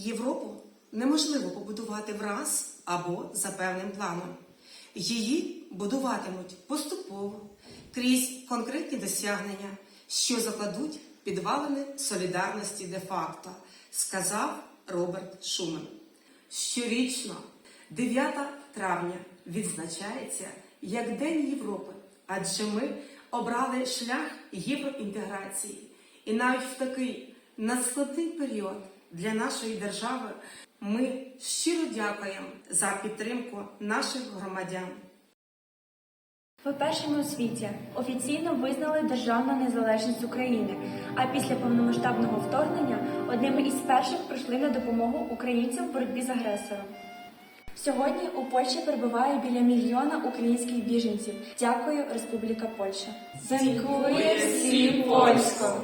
Європу неможливо побудувати враз або за певним планом. Її будуватимуть поступово крізь конкретні досягнення, що закладуть підвалини солідарності де-факто, сказав Роберт Шумен. Щорічно 9 травня відзначається як День Європи, адже ми обрали шлях євроінтеграції. І навіть в такий надскладний період для нашої держави ми щиро дякуємо за підтримку наших громадян. Ви першими у світі офіційно визнали державну незалежність України, а після повномасштабного вторгнення одними із перших прийшли на допомогу українцям в боротьбі з агресором. Сьогодні у Польщі перебуває біля мільйона українських біженців. Дякую, Республіка Польща. Дякую всім польсько!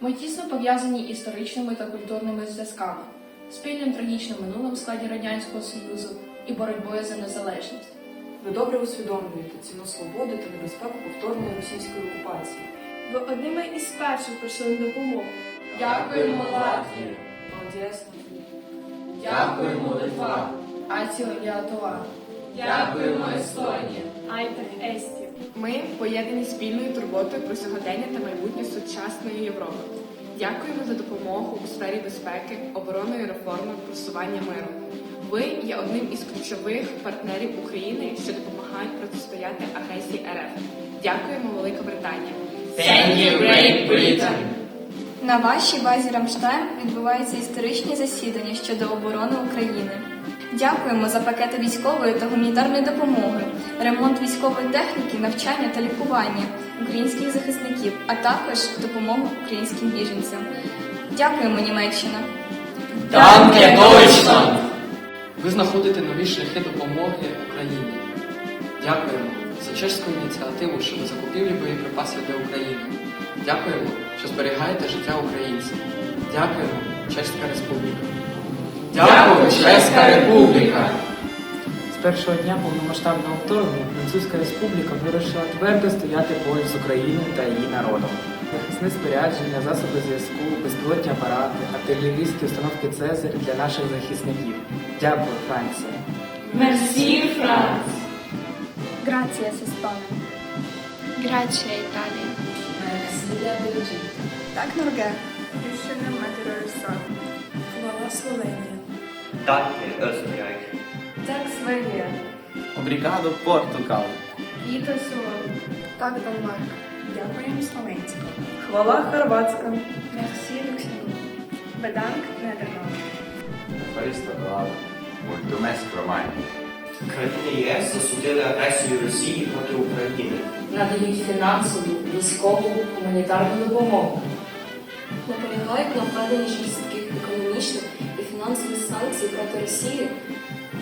Ми тісно пов'язані історичними та культурними зв'язками, спільним трагічним минулим в складі Радянського Союзу і боротьбою за незалежність. Ви добре усвідомлюєте ціну свободи та небезпеку повторної російської окупації. Ви одними із перших прийшли на допомогу. Дякуємо Латвії! Молодець. Дякуємо Литва! Аціо Ліатова! Дякуємо Естонія! Айтер Есті. Ми поєднані спільною турботою про сьогодення та майбутнє сучасної Європи. Дякуємо за допомогу у сфері безпеки, оборонної реформи, просування миру. Ви є одним із ключових партнерів України, що допомагають протистояти агресії РФ. Дякуємо, Велика Британія. Thank you, Great Britain! На вашій базі Рамштайн відбуваються історичні засідання щодо оборони України. Дякуємо за пакети військової та гуманітарної допомоги, ремонт військової техніки, навчання та лікування українських захисників, а також допомогу українським біженцям. Дякуємо, Німеччина! Danke, Deutschland! Ви знаходите нові шляхи допомоги Україні. Дякуємо за чеську ініціативу щодо закупівлі боєприпасів для України. Дякуємо, що зберігаєте життя українців. Дякуємо, Чеська Республіка. Дякую, Чеська Республіка! З першого дня повномасштабного вторгнення Французька Республіка вирішила твердо стояти поруч з Україною та її народом. Захисне спорядження, засоби зв'язку, безпілотні апарати, артилерійські установки Цезарь для наших захисників. Дякую, Франція. Мерсі, Франц! Грація, Сеспане! Грація Італія! Так, Норге! Рішення матері Хвала Словенія. Danke, Österreich. Так, Свенія! Обрігадо Португал! Віта Солон! Так, Денмарк! Дякуємо Словенська. Хвала Хорватська. Мерсі, Люксембург! Беданк, Нідерланд! Товариство Глава, Мультумес Романі. Країни ЄС засудили агресію Росії проти України. Надають фінансову, військову, гуманітарну допомогу. наполягають на введенні жорстких економічних і фінансових санкцій проти Росії.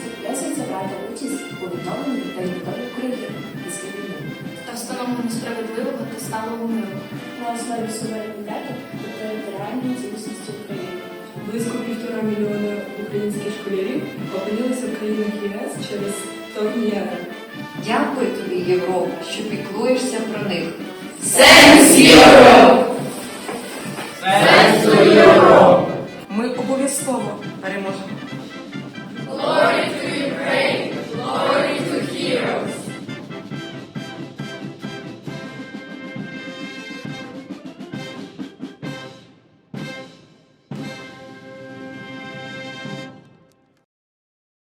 Зобов'язується брати участь у відновленні та відбудові України після війни Та встановленню справедливого та сталого миру. на основі суверенітету та територіальної цілісності України. Близько півтора мільйона українських школярів опинилися в країнах ЄС через РФ. Дякую тобі, Європа, що піклуєшся про них. Ми обов'язково переможемо.